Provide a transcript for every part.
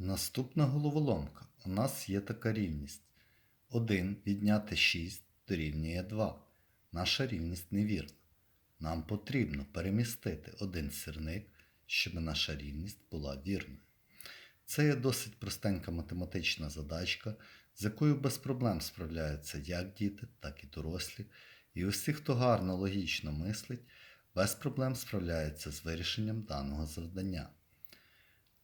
Наступна головоломка. У нас є така рівність. 1 відняти 6 дорівнює 2. Наша рівність невірна. Нам потрібно перемістити один сірник, щоб наша рівність була вірною. Це є досить простенька математична задачка, з якою без проблем справляються як діти, так і дорослі. І усі, хто гарно логічно мислить, без проблем справляються з вирішенням даного завдання.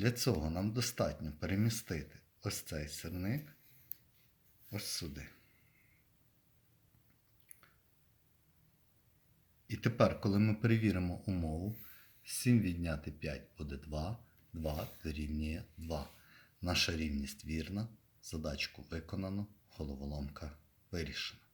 Для цього нам достатньо перемістити ось цей сирник ось сюди. І тепер, коли ми перевіримо умову, 7 відняти 5 буде 2, 2 дорівнює 2. Наша рівність вірна, задачку виконано, головоломка вирішена.